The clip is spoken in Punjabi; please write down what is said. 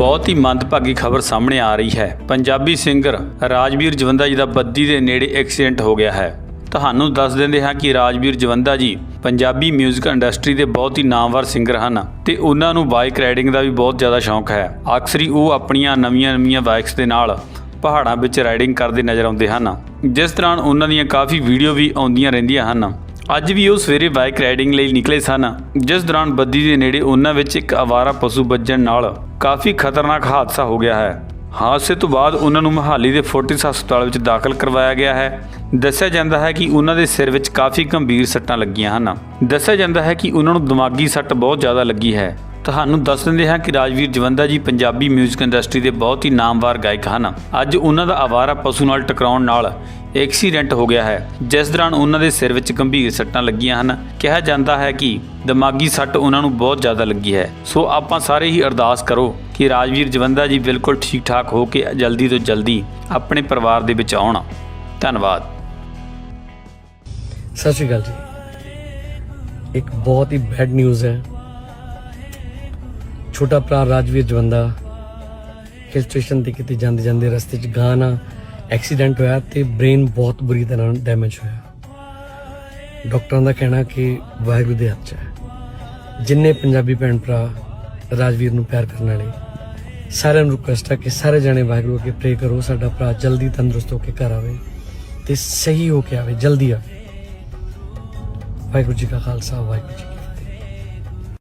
ਬਹੁਤ ਹੀ ਮੰਦਭਾਗੀ ਖਬਰ ਸਾਹਮਣੇ ਆ ਰਹੀ ਹੈ। ਪੰਜਾਬੀ ਸਿੰਗਰ ਰਾਜਵੀਰ ਜਵੰਦਾ ਜੀ ਦਾ ਬੱਦੀ ਦੇ ਨੇੜੇ ਐਕਸੀਡੈਂਟ ਹੋ ਗਿਆ ਹੈ। ਤੁਹਾਨੂੰ ਦੱਸ ਦਿੰਦੇ ਹਾਂ ਕਿ ਰਾਜਵੀਰ ਜਵੰਦਾ ਜੀ ਪੰਜਾਬੀ 뮤직 ਇੰਡਸਟਰੀ ਦੇ ਬਹੁਤ ਹੀ ਨਾਮਵਰ ਸਿੰਗਰ ਹਨ ਤੇ ਉਹਨਾਂ ਨੂੰ ਬਾਈਕ ਰਾਈਡਿੰਗ ਦਾ ਵੀ ਬਹੁਤ ਜ਼ਿਆਦਾ ਸ਼ੌਂਕ ਹੈ। ਅਕਸਰ ਹੀ ਉਹ ਆਪਣੀਆਂ ਨਵੀਆਂ-ਨਵੀਆਂ ਬਾਈਕਸ ਦੇ ਨਾਲ ਪਹਾੜਾਂ ਵਿੱਚ ਰਾਈਡਿੰਗ ਕਰਦੇ ਨਜ਼ਰ ਆਉਂਦੇ ਹਨ। ਜਿਸ ਦੌਰਾਨ ਉਹਨਾਂ ਦੀਆਂ ਕਾਫੀ ਵੀਡੀਓ ਵੀ ਆਉਂਦੀਆਂ ਰਹਿੰਦੀਆਂ ਹਨ। ਅੱਜ ਵੀ ਉਹ ਸਵੇਰੇ ਬਾਈਕ ਰਾਈਡਿੰਗ ਲਈ ਨਿਕਲੇ ਸਨ, ਜਿਸ ਦੌਰਾਨ ਬੱਦੀ ਦੇ ਨੇੜੇ ਉਹਨਾਂ ਵਿੱਚ ਇੱਕ ਆਵਾਰਾ ਪਸ਼ੂ ਵੱਜਣ ਨਾਲ ਕਾਫੀ ਖਤਰਨਾਕ ਹਾਦਸਾ ਹੋ ਗਿਆ ਹੈ। ਹਾਦਸੇ ਤੋਂ ਬਾਅਦ ਉਹਨਾਂ ਨੂੰ ਮਹਾਲੀ ਦੇ ਫੋਰਟਿਸ ਹਸਪਤਾਲ ਵਿੱਚ ਦਾਖਲ ਕਰਵਾਇਆ ਗਿਆ ਹੈ। ਦੱਸਿਆ ਜਾਂਦਾ ਹੈ ਕਿ ਉਹਨਾਂ ਦੇ ਸਿਰ ਵਿੱਚ ਕਾਫੀ ਗੰਭੀਰ ਸੱਟਾਂ ਲੱਗੀਆਂ ਹਨ। ਦੱਸਿਆ ਜਾਂਦਾ ਹੈ ਕਿ ਉਹਨਾਂ ਨੂੰ ਦਿਮਾਗੀ ਸੱਟ ਬਹੁਤ ਜ਼ਿਆਦਾ ਲੱਗੀ ਹੈ। ਤੁਹਾਨੂੰ ਦੱਸ ਦਿੰਦੇ ਹਾਂ ਕਿ ਰਾਜਵੀਰ ਜਵੰਦਾ ਜੀ ਪੰਜਾਬੀ 뮤직 ਇੰਡਸਟਰੀ ਦੇ ਬਹੁਤ ਹੀ ਨਾਮਵਰ ਗਾਇਕ ਹਨ। ਅੱਜ ਉਹਨਾਂ ਦਾ ਆਵਾਰਾ ਪਸ਼ੂ ਨਾਲ ਟਕਰਾਉਣ ਨਾਲ ਐਕਸੀਡੈਂਟ ਹੋ ਗਿਆ ਹੈ। ਜਿਸ ਦੌਰਾਨ ਉਹਨਾਂ ਦੇ ਸਿਰ ਵਿੱਚ ਗੰਭੀਰ ਸੱਟਾਂ ਲੱਗੀਆਂ ਹਨ। ਕਿਹਾ ਜਾਂਦਾ ਹੈ ਕਿ ਦਿਮਾਗੀ ਸੱਟ ਉਹਨਾਂ ਨੂੰ ਬਹੁਤ ਜ਼ਿਆਦਾ ਲੱਗੀ ਹੈ। ਸੋ ਆਪਾਂ ਸਾਰੇ ਹੀ ਅਰਦਾਸ ਕਰੋ ਕਿ ਰਾਜਵੀਰ ਜਵੰਦਾ ਜੀ ਬਿਲਕੁਲ ਠੀਕ ਠਾਕ ਹੋ ਕੇ ਜਲਦੀ ਤੋਂ ਜਲਦੀ ਆਪਣੇ ਪਰਿਵਾਰ ਦੇ ਵਿੱਚ ਆਉਣ। ਧੰਨਵਾਦ। ਸਤਿ ਸ਼੍ਰੀ ਅਕਾਲ ਜੀ। ਇੱਕ ਬਹੁਤ ਹੀ ਬੈਡ ਨਿਊਜ਼ ਹੈ। ਛੋਟਾ ਭਰਾ ਰਾਜਵੀਰ ਜਵੰਦਾ ਹਿਲ ਸਟੇਸ਼ਨ ਤੇ ਕਿਤੇ ਜਾਂਦੇ ਜਾਂਦੇ ਰਸਤੇ 'ਚ ਗਾਣਾ ਐਕਸੀਡੈਂਟ ਹੋਇਆ ਤੇ ਬ੍ਰੇਨ ਬਹੁਤ ਬੁਰੀ ਤਰ੍ਹਾਂ ਡੈਮੇਜ ਹੋਇਆ। ਡਾਕਟਰਾਂ ਦਾ ਕਹਿਣਾ ਕਿ ਵਾਹਿਗੁਰੂ ਦੇ ਹੱਥ 'ਚ ਹੈ। ਜਿੰਨੇ ਪੰਜਾਬੀ ਭੈਣ ਭਰਾ ਰਾਜਵੀਰ ਨੂੰ ਪਿਆਰ ਕਰਨ ਵਾਲੇ, ਸਾਰਿਆਂ ਨੂੰ ਰਿਕੁਐਸਟ ਹੈ ਕਿ ਸਾਰੇ ਜਣੇ ਵਾਹਿਗੁਰੂ ਅੱਗੇ ਪ੍ਰੇ ਕਰੋ, ਸਾਡਾ ਭਰਾ ਜਲਦੀ ਤੰਦਰੁਸਤ ਹੋ ਕੇ ਘਰ ਆਵੇ ਤੇ ਸਹੀ ਹੋ ਕੇ ਆਵੇ, ਜਲਦੀ ਆਵੇ। ਵਾਹਿਗੁਰੂ ਜੀ ਕਾ ਖਾਲਸਾ, ਵਾਹਿਗੁਰੂ ਜੀ